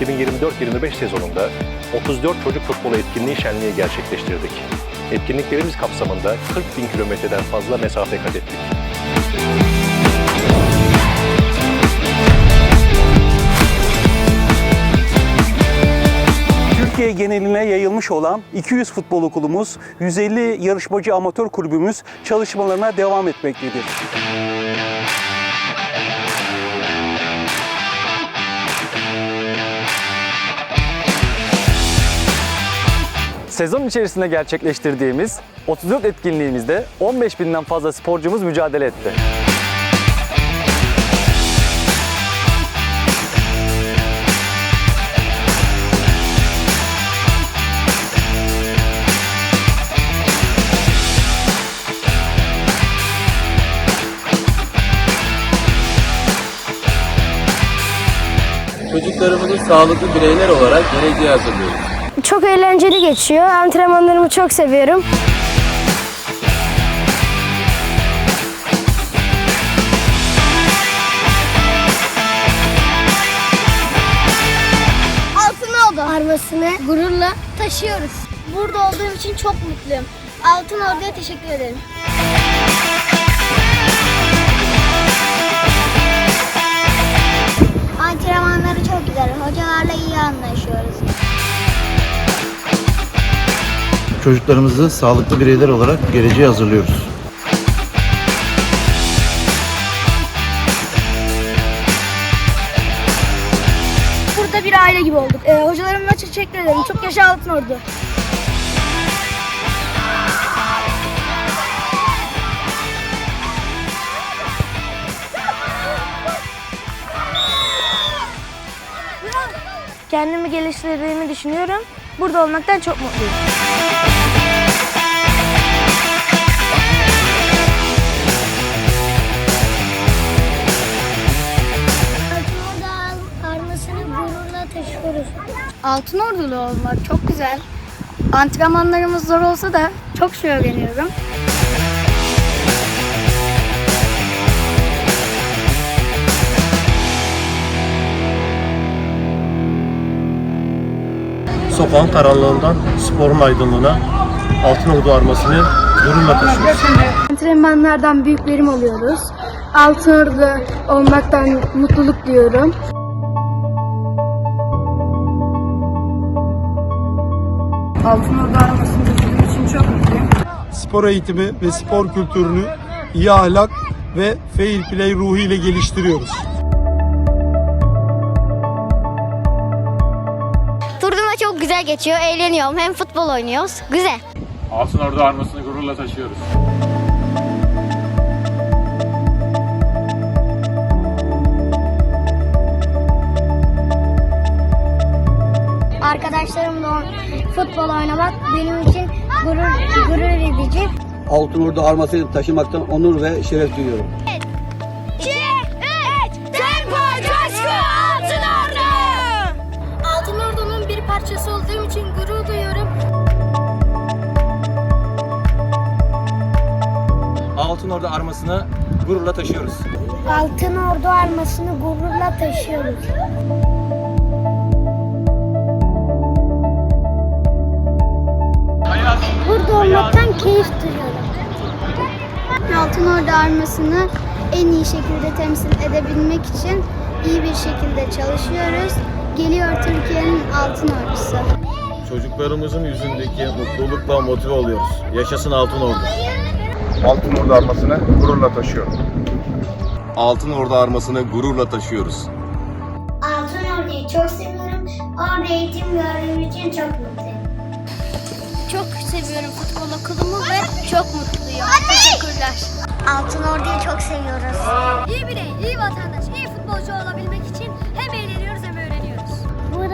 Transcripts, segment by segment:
2024-25 sezonunda 34 çocuk futbolu etkinliği şenliği gerçekleştirdik. Etkinliklerimiz kapsamında 40 bin kilometreden fazla mesafe kat ettik. Türkiye geneline yayılmış olan 200 futbol okulumuz, 150 yarışmacı amatör kulübümüz çalışmalarına devam etmektedir. Sezon içerisinde gerçekleştirdiğimiz 34 etkinliğimizde 15 binden fazla sporcumuz mücadele etti. Çocuklarımızı sağlıklı bireyler olarak geleceğe hazırlıyoruz. Çok eğlenceli geçiyor. Antrenmanlarımı çok seviyorum. Altın armasını gururla taşıyoruz. Burada olduğum için çok mutluyum. Altın Ordu'ya teşekkür ederim. Antrenmanları çok güzel. Hocalarla iyi anlaşıyoruz. Çocuklarımızı sağlıklı bireyler olarak geleceğe hazırlıyoruz. Burada bir aile gibi olduk. Ee, hocalarımla çok teşekkür ederim. Çok yaşa Altın Ordu. Kendimi geliştirdiğimi düşünüyorum. Burada olmaktan çok mutluyum. Altın Ordu armasını gururla taşıyoruz. Altın Ordulu olmak çok güzel. Antrenmanlarımız zor olsa da çok şey öğreniyorum. Sokağın karanlığından sporun aydınlığına Altın Ordu armasını gururla taşıyoruz. Antrenmanlardan büyük verim alıyoruz. Altın Ordu olmaktan mutluluk duyuyorum. Altın Ordu armasını bizim için çok mutluyum. spor eğitimi ve spor kültürünü iyi ahlak ve fair play ruhu ile geliştiriyoruz. Çok güzel geçiyor. Eğleniyorum. Hem futbol oynuyoruz. Güzel. Altın Ordu armasını gururla taşıyoruz. Arkadaşlarımla futbol oynamak benim için gurur, gurur edici. Altın Ordu armasını taşımaktan onur ve şeref duyuyorum. 2, 3, Altın Ordu armasını gururla taşıyoruz. Altın Ordu armasını gururla taşıyoruz. Burada olmaktan keyif duyuyorum. Altın Ordu armasını en iyi şekilde temsil edebilmek için iyi bir şekilde çalışıyoruz. Geliyor Türkiye'nin altın ordusu. Çocuklarımızın yüzündeki mutlulukla motive oluyoruz. Yaşasın Altın Ordu. Altın Ordu armasını gururla taşıyorum. Altın Ordu armasını gururla taşıyoruz. Altın Ordu'yu çok seviyorum. Orada eğitim gördüğüm için çok mutluyum. Çok seviyorum futbol okulumu ve çok mutluyum. Teşekkürler. Altın Ordu'yu çok seviyoruz. İyi birey, iyi vatandaş, iyi futbolcu olabilmek için hem eğleniyoruz.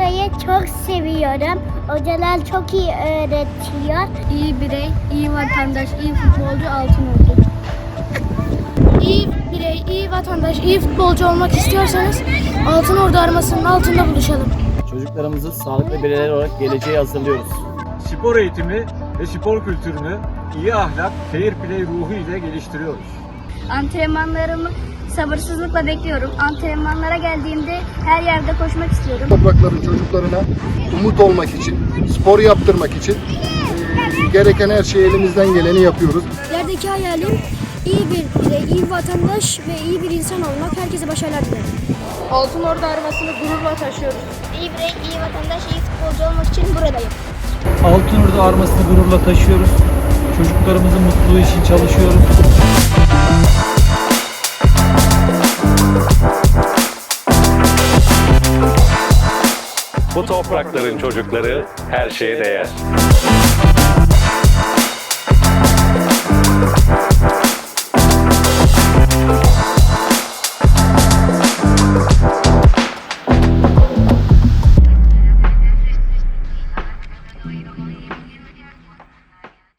Burayı çok seviyorum. Hocalar çok iyi öğretiyor. İyi birey, iyi vatandaş, iyi futbolcu Altın Ordu. İyi birey, iyi vatandaş, iyi futbolcu olmak istiyorsanız Altın Ordu armasının altında buluşalım. Çocuklarımızı sağlıklı bireyler olarak geleceğe hazırlıyoruz. Spor eğitimi ve spor kültürünü iyi ahlak, fair play ruhu ile geliştiriyoruz. Antrenmanlarımı sabırsızlıkla bekliyorum. Antrenmanlara geldiğimde her yerde koşmak istiyorum. Toprakların çocuklarına umut olmak için, spor yaptırmak için e, gereken her şeyi elimizden geleni yapıyoruz. İlerideki hayalim iyi bir birey, iyi bir vatandaş ve iyi bir insan olmak. Herkese başarılar dilerim. Altın Ordu armasını gururla taşıyoruz. İyi birey, iyi vatandaş, iyi futbolcu olmak için buradayım. Altın Ordu armasını gururla taşıyoruz. Çocuklarımızın mutluluğu için çalışıyoruz. Bu toprakların çocukları her şeye değer.